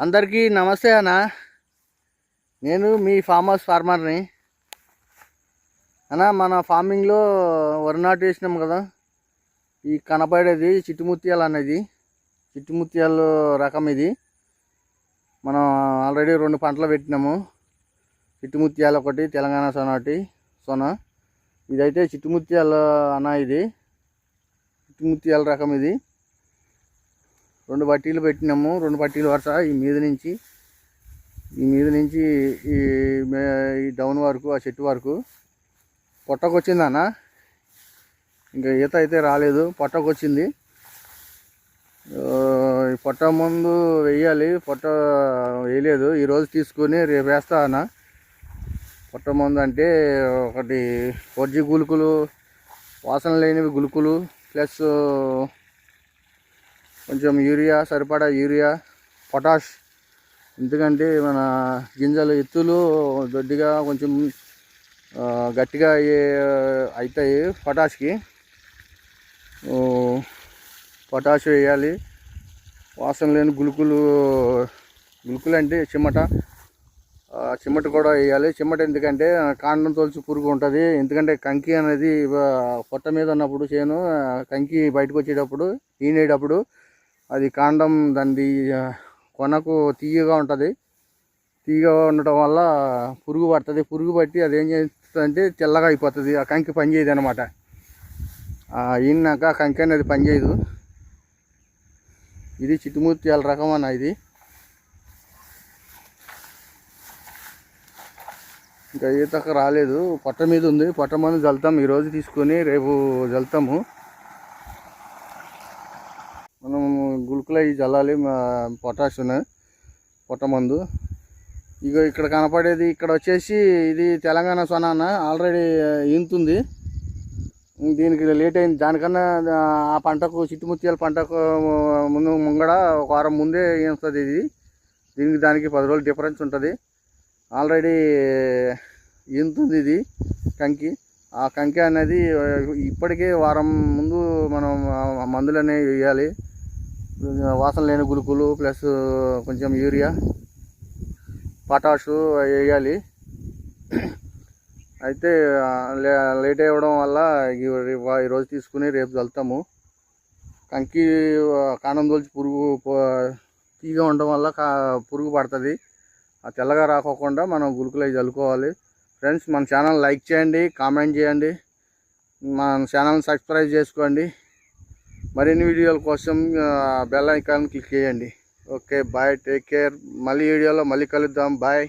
అందరికీ నమస్తే అన్న. నేను మీ ఫామ్ హౌస్ ఫార్మర్ని. అన్న మన ఫార్మింగ్లో వరి నాటు వేసినాం కదా. ఈ కనపడేది చిట్టుముత్యాలు అనేది. చిట్టుముత్యాలు రకం ఇది. మనం ఆల్రెడీ రెండు పంటలు పెట్టినాము. చిట్టుముత్యాలు ఒకటి తెలంగాణ సొన ఒకటి సొన. ఇదైతే చిట్టుముత్యాలు అన్న ఇది. చిట్టుముత్యాల రకం ఇది. రెండు పట్టీలు పెట్టినాము రెండు పట్టీలు వరుస ఈ మీద నుంచి ఈ మీద నుంచి ఈ మే- ఈ డౌన్ వరకు ఆ చెట్టు వరకు. పొట్టకొచ్చింది అన్న. ఇంకా ఈత అయితే రాలేదు పొట్టకు వచ్చింది. ఈ పొట్ట ముందు వెయ్యాలి పొట్ట వేయలేదు. ఈరోజు తీసుకొని రేపు వేస్తా అన్న. పొట్ట ముందు అంటే ఒకటి కొజ్జి గులుకులు వాసన లేనివి గులుకులు ప్లస్ కొంచెం యూరియా సరిపడా యూరియా పొటాష్ ఎందుకంటే మన గింజలు ఎత్తులు దొడ్డిగా కొంచెం గట్టిగా అయ్యే అవుతాయి పొటాష్కి. పొటాష్ వేయాలి. వాసన లేని గులుకులు గులుకులు అంటే చిమ్మట చిమ్మట కూడా వేయాలి. చిమ్మట ఎందుకంటే కాండం తోల్చి పురుగు ఉంటుంది. ఎందుకంటే కంకి అనేది పొట్ట మీద ఉన్నప్పుడు చేను కంకి బయటకు వచ్చేటప్పుడు ఈనేటప్పుడు అది కాండం దాని కొనకు తీయగా ఉంటుంది. తీయగా ఉండటం వల్ల పురుగు పడుతుంది. పురుగు పట్టి అది ఏం చేస్తుందంటే తెల్లగా అయిపోతుంది. ఆ కంకి పనిచేయదు అనమాట ఈనాక కంకి అనేది పనిచేయదు ఇది చిట్టుమూర్తియాల రకం అన్న ఇది. ఇంకా ఈతకు రాలేదు. పొట్ట మీద ఉంది. పొట్ట మందు జల్తాం ఈరోజు తీసుకొని రేపు జల్తాము మనం గుళుకులు అవి చల్లాలి పొటాషియం పొట్టమందు ఇక ఇక్కడ కనపడేది ఇక్కడ వచ్చేసి ఇది తెలంగాణ సొనాన ఆల్రెడీ ఇంతుంది. దీనికి లేట్ అయింది. దానికన్నా ఆ పంటకు చిట్టుముత్యాల పంటకు ముందు ముంగడ ఒక వారం ముందే ఇస్తుంది ఇది? దీనికి దానికి పది రోజులు డిఫరెన్స్ ఉంటుంది. ఆల్రెడీ ఇంతుంది ఇది కంకి. ఆ కంకి అనేది ఇప్పటికే వారం ముందు మనం మందులు అనేవి వేయాలి. వాసన లేని గులుకులు ప్లస్ కొంచెం యూరియా పొటాషు వేయాలి. అయితే లే- లేట్ అవ్వడం వల్ల ఈ- ఈరోజు తీసుకుని రేపు చల్లుతాము కంకి కాణం తోల్చి పురుగు తీగ తీగా ఉండడం వల్ల కా పురుగు పడుతుంది. ఆ తెల్లగా రాకోకుండా మనం గులుకులు అవి చల్లుకోవాలి ఫ్రెండ్స్ మన ఛానల్ లైక్ చేయండి కామెంట్ చేయండి. మన ఛానల్ సబ్స్క్రైబ్ చేసుకోండి. మరిన్ని వీడియోల కోసం బెల్ ఐకాన్ క్లిక్ చేయండి. ఓకే బాయ్ టేక్ కేర్ మళ్ళీ వీడియోలో మళ్ళీ కలుద్దాం. బాయ్